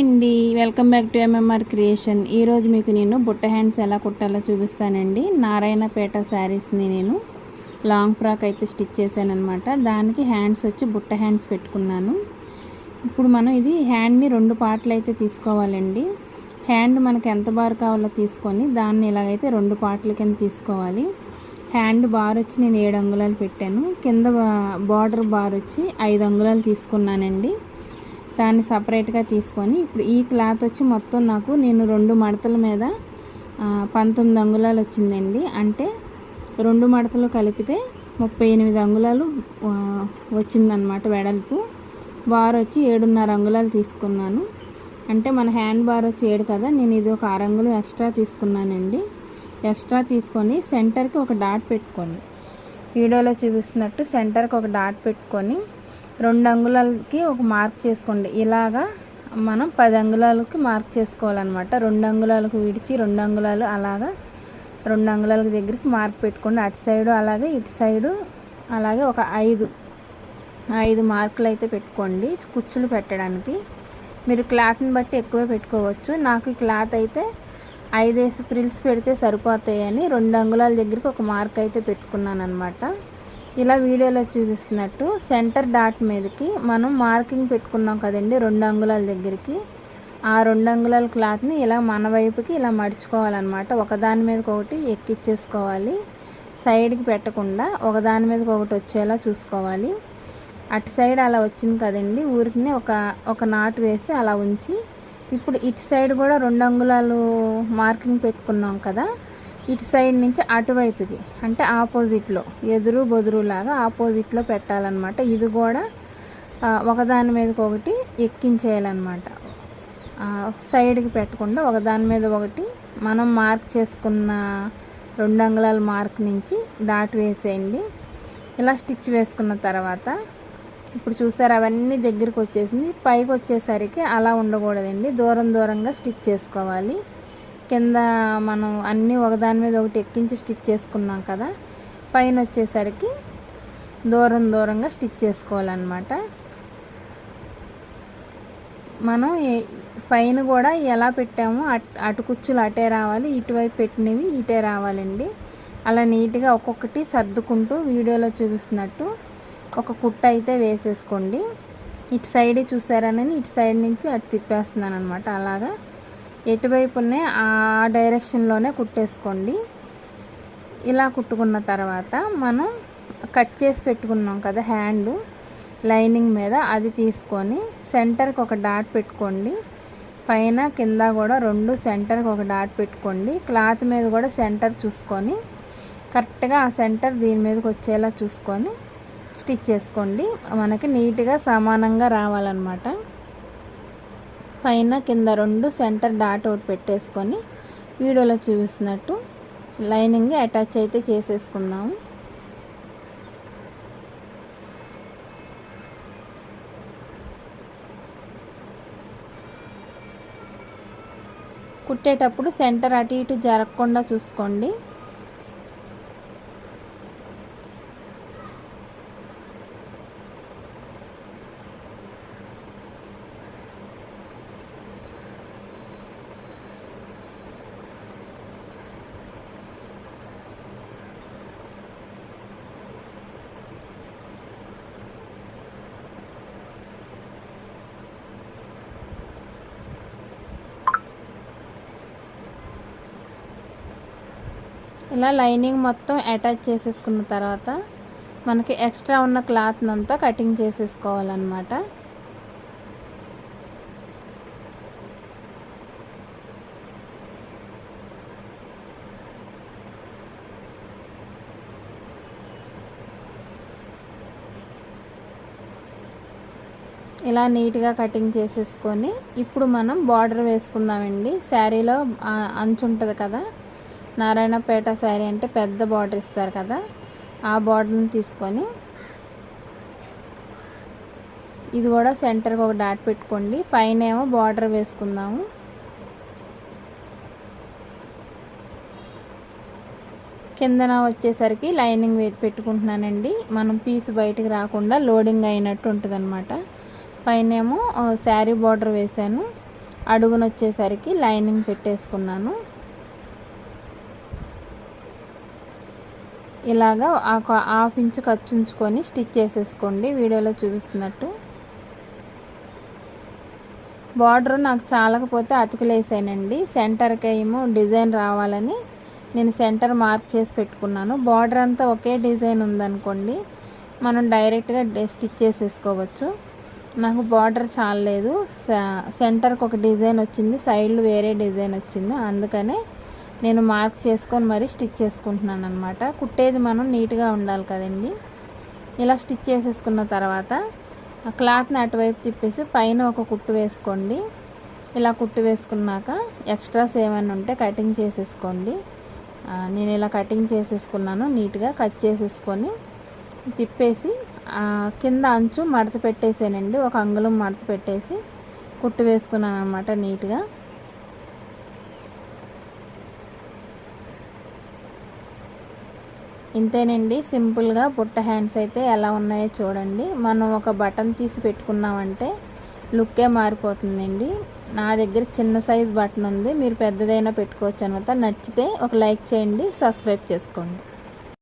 అండి. Welcome back to MMR creation ఈరోజు మీకు నేను బుట్ట హ్యాండ్స్ ఎలా కుట్టాలో చూపిస్తానండి. నారాయణపేట శారీస్ని నేను లాంగ్ ఫ్రాక్ అయితే స్టిచ్ చేశాను అనమాట దానికి హ్యాండ్స్ వచ్చి బుట్ట హ్యాండ్స్ పెట్టుకున్నాను. ఇప్పుడు మనం ఇది హ్యాండ్ని రెండు పార్ట్లు అయితే తీసుకోవాలండి. హ్యాండ్ మనకు ఎంత బార్ కావాలో తీసుకొని దాన్ని ఇలాగైతే రెండు పార్ట్ల కింద తీసుకోవాలి. హ్యాండ్ బార్ వచ్చి నేను ఏడు అంగుళాలు పెట్టాను. కింద బార్డర్ బార్ వచ్చి ఐదు అంగుళాలు తీసుకున్నానండి. దాన్ని సపరేట్గా తీసుకొని ఇప్పుడు ఈ క్లాత్ వచ్చి మొత్తం నాకు నేను రెండు మడతల మీద పంతొమ్మిది అంగుళాలు వచ్చిందండి. అంటే రెండు మడతలు కలిపితే ముప్పై ఎనిమిది అంగుళాలు వచ్చిందనమాట వెడల్పు. బార్ వచ్చి ఏడున్నర అంగుళాలు తీసుకున్నాను. అంటే మన హ్యాండ్ బార్ వచ్చి ఏడు కదా నేను ఇది ఒక అరంగులు ఎక్స్ట్రా తీసుకున్నానండి. ఎక్స్ట్రా తీసుకొని సెంటర్కి ఒక డాట్ పెట్టుకోండి వీడియోలో చూపిస్తున్నట్టు సెంటర్కి ఒక డాట్ పెట్టుకొని రెండు అంగుళాలకి ఒక మార్క్ చేసుకోండి. ఇలాగా మనం పది అంగుళాలకి మార్క్ చేసుకోవాలన్నమాట. రెండు అంగుళాలకు విడిచి రెండు అంగుళాలు అలాగా రెండు అంగుళాల దగ్గరికి మార్క్ పెట్టుకోండి. అటు సైడు అలాగే ఇటు సైడు అలాగే ఒక ఐదు ఐదు మార్కులు అయితే పెట్టుకోండి కుచ్చులు పెట్టడానికి. మీరు క్లాత్ని బట్టి ఎక్కువే పెట్టుకోవచ్చు. నాకు క్లాత్ అయితే ఐదేసి ప్రిల్స్ పెడితే సరిపోతాయని రెండు అంగుళాల దగ్గరికి ఒక మార్క్ అయితే పెట్టుకున్నాను అనమాట ఇలా వీడియోలో చూపిస్తున్నట్టు సెంటర్ డాట్ మీదకి మనం మార్కింగ్ పెట్టుకున్నాం కదండి రెండు అంగుళాల దగ్గరికి. ఆ రెండు అంగుళాల క్లాత్ని ఇలా మన వైపుకి ఇలా మడుచుకోవాలన్నమాట. ఒకదాని మీదకి ఒకటి ఎక్కిచ్చేసుకోవాలి. సైడ్కి పెట్టకుండా ఒకదాని మీదకి ఒకటి వచ్చేలా చూసుకోవాలి. అటు సైడ్ అలా వచ్చింది కదండి. ఊరికి ఒక ఒక నాటు వేసి అలా ఉంచి ఇప్పుడు ఇటు సైడ్ కూడా రెండు అంగుళాలు మార్కింగ్ పెట్టుకున్నాం కదా. ఇటు సైడ్ నుంచి అటువైపుకి అంటే ఆపోజిట్లో ఎదురు బొదురు లాగా ఆపోజిట్లో పెట్టాలన్నమాట. ఇది కూడా ఒకదాని మీదకి ఒకటి ఎక్కించేయాలన్నమాట. సైడ్కి పెట్టకుండా ఒకదాని మీద ఒకటి మనం మార్క్ చేసుకున్న రెండు అంగుళాల మార్క్ నుంచి డాట్ వేసేయండి. ఇలా స్టిచ్ వేసుకున్న తర్వాత ఇప్పుడు చూసారు అవన్నీ దగ్గరికి వచ్చేసింది. పైకి వచ్చేసరికి అలా ఉండకూడదండి. దూరం దూరంగా స్టిచ్ చేసుకోవాలి. కింద మనం అన్నీ ఒకదాని మీద ఒకటి ఎక్కించి స్టిచ్ చేసుకున్నాం కదా పైన వచ్చేసరికి దూరం దూరంగా స్టిచ్ చేసుకోవాలన్నమాట. మనం పైన కూడా ఎలా పెట్టామో అటు కుచ్చులు అటే రావాలి ఇటువైపు పెట్టినవి ఇటే రావాలండి. అలా నీట్గా ఒక్కొక్కటి సర్దుకుంటూ వీడియోలో చూపిస్తున్నట్టు ఒక కుట్ట అయితే వేసేసుకోండి. ఇటు సైడ్ చూసారని ఇటు సైడ్ నుంచి అటు తిప్పేస్తున్నాను అనమాట అలాగా ఎటువైపునే ఆ డైరెక్షన్లోనే కుట్టేసుకోండి. ఇలా కుట్టుకున్న తర్వాత మనం కట్ చేసి పెట్టుకున్నాం కదా హ్యాండ్ లైనింగ్ మీద అది తీసుకొని సెంటర్కి ఒక డాట్ పెట్టుకోండి. పైన కింద కూడా రెండు సెంటర్కి ఒక డాట్ పెట్టుకోండి. క్లాత్ మీద కూడా సెంటర్ చూసుకొని కరెక్ట్గా ఆ సెంటర్ దీని మీదకి వచ్చేలా చూసుకొని స్టిచ్ చేసుకోండి. మనకి నీట్గా సమానంగా రావాలన్నమాట. పైన కింద రెండు సెంటర్ డాట్ ఒకటి పెట్టేసుకొని వీడియోలో చూపిస్తున్నట్టు లైనింగ్ అటాచ్ అయితే చేసేసుకుందాము. కుట్టేటప్పుడు సెంటర్ అటు ఇటు జరగకుండా చూసుకోండి. ఇలా లైనింగ్ మొత్తం అటాచ్ చేసేసుకున్న తర్వాత మనకి ఎక్స్ట్రా ఉన్న క్లాత్ని అంతా కటింగ్ చేసేసుకోవాలన్నమాట. ఇలా నీట్గా కటింగ్ చేసేసుకొని ఇప్పుడు మనం బార్డర్ వేసుకుందామండి. శారీలో అంచు ఉంటుంది కదా నారాయణపేట శారీ అంటే పెద్ద బార్డర్ ఇస్తారు కదా ఆ బార్డర్ని తీసుకొని ఇది కూడా సెంటర్కి ఒక డాట్ పెట్టుకోండి. పైన ఏమో బార్డర్ వేసుకుందాము. కిందన వచ్చేసరికి లైనింగ్ పెట్టుకుంటున్నానండి. మనం పీసు బయటకు రాకుండా లోడింగ్ అయినట్టు ఉంటుంది అనమాట పైన ఏమో శారీ బార్డర్ వేసాను అడుగున వచ్చేసరికి లైనింగ్ పెట్టేసుకున్నాను. ఇలాగా హాఫ్ ఇంచ్ ఖర్చు ఉంచుకొని స్టిచ్ చేసేసుకోండి. వీడియోలో చూపిస్తున్నట్టు. బార్డర్ నాకు చాలకపోతే అతుకులేసానండి. సెంటర్కి ఏమో డిజైన్ రావాలని నేను సెంటర్ మార్క్ చేసి పెట్టుకున్నాను. బార్డర్ అంతా ఒకే డిజైన్ ఉందనుకోండి మనం డైరెక్ట్గా స్టిచ్ చేసేసుకోవచ్చు. నాకు బార్డర్ చాలలేదు. సెంటర్కి ఒక డిజైన్ వచ్చింది సైడ్లు వేరే డిజైన్ వచ్చింది. అందుకనే నేను మార్క్ చేసుకొని మరీ స్టిచ్ చేసుకుంటున్నాను అనమాట కుట్టేది మనం నీట్గా ఉండాలి కదండి. ఇలా స్టిచ్ చేసేసుకున్న తర్వాత ఆ క్లాత్ని అటువైపు తిప్పేసి పైన ఒక కుట్టు వేసుకోండి. ఇలా కుట్టు వేసుకున్నాక ఎక్స్ట్రాస్ ఏమైనా ఉంటే కటింగ్ చేసేసుకోండి. నేను ఇలా కటింగ్ చేసేసుకున్నాను నీట్గా కట్ చేసేసుకొని తిప్పేసి కింద అంచు మడత పెట్టేసానండి. ఒక అంగుళం మడత పెట్టేసి కుట్టు వేసుకున్నాను అనమాట నీట్గా. ఇంతేనండి. సింపుల్గా బుట్ట హ్యాండ్స్ అయితే ఎలా ఉన్నాయో చూడండి. మనం ఒక బటన్ తీసి పెట్టుకున్నామంటే లుక్కే మారిపోతుందండి. నా దగ్గర చిన్న సైజ్ బటన్ ఉంది. మీరు పెద్దదైనా పెట్టుకోవచ్చు అనమాట నచ్చితే ఒక లైక్ చేయండి సబ్స్క్రైబ్ చేసుకోండి.